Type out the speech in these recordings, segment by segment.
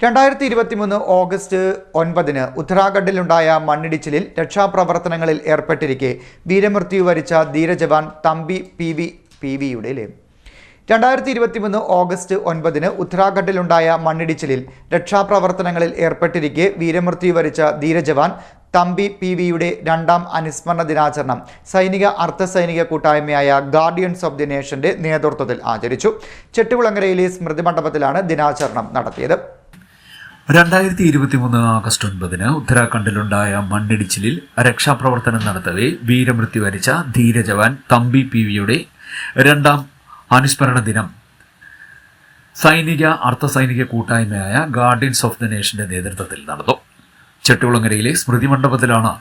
രണ്ടായിരത്തി ഇരുപത്തിമൂന്ന് ഓഗസ്റ്റ് ഒൻപതിന് ഉത്തരാഖണ്ഡിലുണ്ടായ മണ്ണിടിച്ചിലിൽ രക്ഷാപ്രവർത്തനങ്ങളിൽ ഏർപ്പെട്ടിരിക്കെ വീരമൃത്യു വരിച്ച ധീരജവാൻ തമ്പി പി വി പി വിയുടെ രണ്ടായിരത്തി ഇരുപത്തിമൂന്ന് ഓഗസ്റ്റ് ഒൻപതിന് ഉത്തരാഖണ്ഡിലുണ്ടായ മണ്ണിടിച്ചിലിൽ രക്ഷാപ്രവർത്തനങ്ങളിൽ ഏർപ്പെട്ടിരിക്കെ വീരമൃത്യു വരിച്ച ധീരജവാൻ തമ്പി പി വിയുടെ രണ്ടാം അനുസ്മരണ ദിനാചരണം സൈനിക അർദ്ധ സൈനിക കൂട്ടായ്മയായ ഗാർഡിയൻസ് ഓഫ് ദി നേഷന്റെ നേതൃത്വത്തിൽ ആചരിച്ചു. ചെട്ടുകുളങ്ങരയിലെ സ്മൃതി മണ്ഡപത്തിലാണ് ദിനാചരണം നടത്തിയത്. രണ്ടായിരത്തി ഇരുപത്തിമൂന്ന് ആഗസ്റ്റ് ഒൻപതിന് ഉത്തരാഖണ്ഡിലുണ്ടായ മണ്ണിടിച്ചിലിൽ രക്ഷാപ്രവർത്തനം നടത്തവെ വീരമൃത്യു വരിച്ച ധീരജവാൻ തമ്പി പി വിയുടെ രണ്ടാം അനുസ്മരണ ദിനം. സൈനിക അർദ്ധസൈനിക കൂട്ടായ്മയായ ഗാർഡിയൻസ് ഓഫ് ദ നേഷന്റെ നേതൃത്വത്തിൽ നടന്നു. ചെട്ടുകുളങ്ങരയിലെ സ്മൃതി മണ്ഡപത്തിലാണ്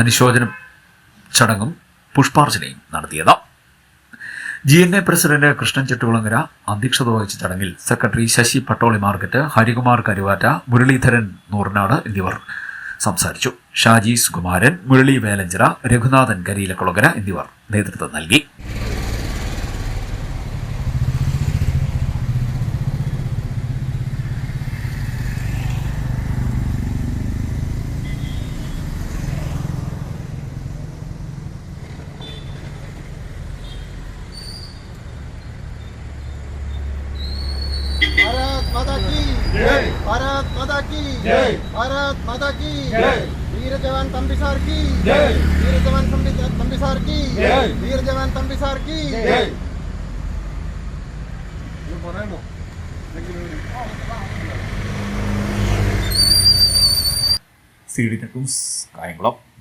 അനുശോചനം ചടങ്ങും പുഷ്പാർച്ചനയും നടത്തിയത്. G N A president Krishnan Chettukulangara അധ്യക്ഷത വഹിച്ച ചടങ്ങിൽ സെക്രട്ടറി ശശി പട്ടോളി മാർക്കറ്റ് ഹരികുമാർ കരുവാറ്റ മുരളീധരൻ നൂറിനാട് എന്നിവർ സംസാരിച്ചു. ഷാജി സുകുമാരൻ മുരളി വേലഞ്ചിറ രഘുനാഥൻ കരിയിലക്കുളങ്ങര എന്നിവർ നേതൃത്വം നൽകി. भारत माता की जय भारत माता की जय भारत माता की जय वीर जवान तंबिसार की जय वीर जवान तंबि- तंबिसार की जय वीर जवान तंबिसार की जय സി ഡി ന്യൂസ് കായംകുളം